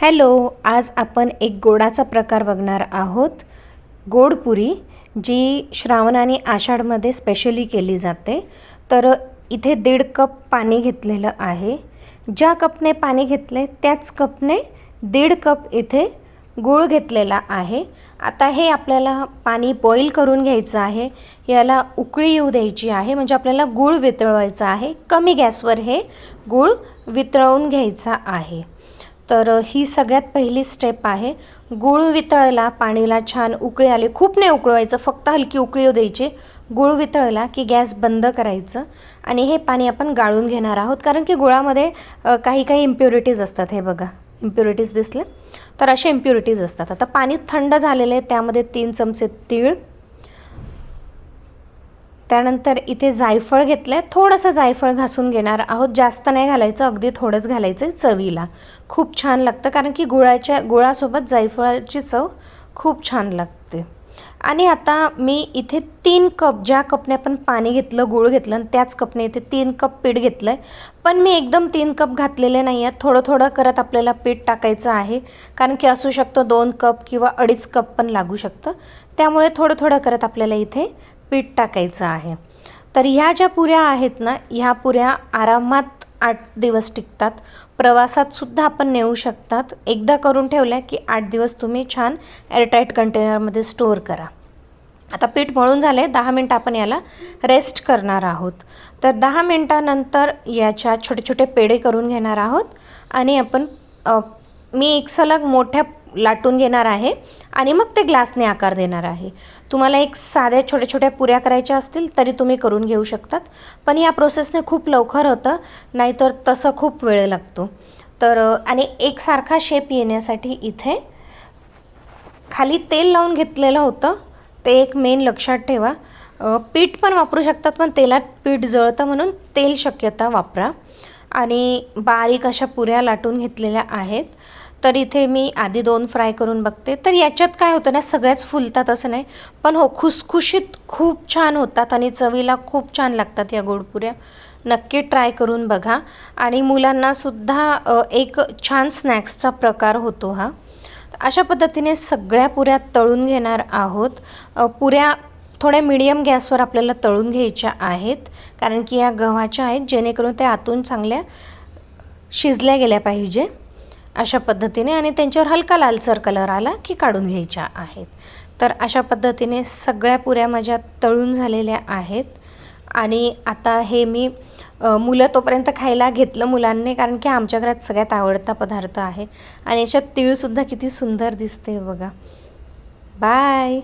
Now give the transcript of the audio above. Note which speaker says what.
Speaker 1: Hello आज आपण एक गोडाचा प्रकार बघणार आहोत. गोडपुरी जी श्रावण आणि आषाढमध्ये स्पेशली केली जाते. तर इथे दीड कप पाणी घेतलेलं आहे. ज्या कपने पाणी घेतले त्याच कपने दीड कप इथे गूळ घेतलेला आहे. आता हे आपल्याला पाणी बॉईल करून घ्यायचं आहे. याला उकळी येऊ द्यायची आहे. म्हणजे आपल्याला गूळ वितळवायचा आहे. कमी गॅसवर हे गूळ वितळवून घ्यायचा आहे. तर ही सगळ्यात पहिली स्टेप आहे. गूळ वितळला पाणीला छान उकळी आली. खूप नाही उकळवायचं फक्त हलकी उकळी द्यायची. गूळ वितळला की गॅस बंद करायचं. आणि हे पाणी आपण गाळून घेणार आहोत कारण की गुळामध्ये काही काही इम्प्युरिटीज असतात. हे बघा इम्प्युरिटीज दिसले? तर अशा इम्प्युरिटीज असतात. आता पाणी थंड झालेले आहे त्यामध्ये तीन चमचे तीळ त्यानंतर इथे जायफळ घेतलं आहे थोडंसं जायफळ घासून घेणार आहोत. जास्त नाही घालायचं अगदी थोडंच घालायचं आहे चवीला. खूप छान लागतं कारण की गुळाच्या गुळासोबत जायफळाची चव खूप छान लागते. आणि आता मी इथे तीन कप ज्या कपने आपण पाणी घेतलं गूळ घेतलं आणि त्याच कपने इथे तीन कप पीठ घेतलं आहे पण मी एकदम तीन कप घातलेले नाही आहेत. थोडं थोडं करत आपल्याला पीठ टाकायचं आहे. कारण की असू शकतं दोन कप किंवा अडीच कप पण लागू शकतं. त्यामुळे थोडं थोडं करत आपल्याला इथे पीठ टाकायचं आहे. तर ह्या ज्या पुऱ्या आहेत ना ह्या पुऱ्या आरामात आठ दिवस टिकतात. प्रवासात सुद्धा आपण नेऊ शकतात. एकदा करून ठेवल्या की आठ दिवस तुम्ही छान एअरटाईट कंटेनरमध्ये स्टोअर करा. आता पीठ मळून झाले दहा मिनटं आपण याला रेस्ट करणार आहोत. तर दहा मिनटानंतर याच्या छोटे छोटे पेढे करून घेणार आहोत. आणि आपण मी एक सलग मोठ्या लाटून घेणार आहे आणि मग ते ग्लासने आकार देणार आहे. तुम्हाला एक साध्या छोट्या छोट्या पुऱ्या करायच्या असतील तरी तुम्ही करून घेऊ शकतात. पण या प्रोसेसने खूप लवकर होतं नाहीतर तसं खूप वेळ लागतो. तर आणि एकसारखा शेप येण्यासाठी इथे खाली तेल लावून घेतलेलं होतं. ते एक मेन लक्षात ठेवा. पीठ पण वापरू शकतात पण तेलात पीठ जळतं म्हणून तेल शक्यता वापरा. आणि बारीक अशा पुऱ्या लाटून घेतलेल्या आहेत. तर इथे मी आधी दोन फ्राय करून बघते. तर याच्यात काय होतं ना सगळ्याच फुलतात असं नाही पण हो खुसखुशीत खूप छान होतात आणि चवीला खूप छान लागतात या गोडपुऱ्या. नक्की ट्राय करून बघा. आणि मुलांनासुद्धा एक छान स्नॅक्सचा प्रकार होतो हा. अशा पद्धतीने सगळ्या पुऱ्या तळून घेणार आहोत. पुऱ्या थोड्या मिडियम गॅसवर आपल्याला तळून घ्यायच्या आहेत कारण की या गव्हाच्या आहेत जेणेकरून त्या आतून चांगल्या शिजल्या गेल्या पाहिजे. अशा पद्धतीने आणि त्यांच्यावर हलका लालसर कलर आला की काढून घ्यायच्या आहेत. तर अशा पद्धतीने सगळ्या पुऱ्या माझ्या तळून झालेल्या आहेत. आणि आता हे मी मुलं तोपर्यंत खायला घेतलं मुलांनी कारण की आमच्या घरात सगळ्यात आवडता पदार्थ आहे. आणि याच्यात तीळसुद्धा किती सुंदर दिसते बघा. बाय.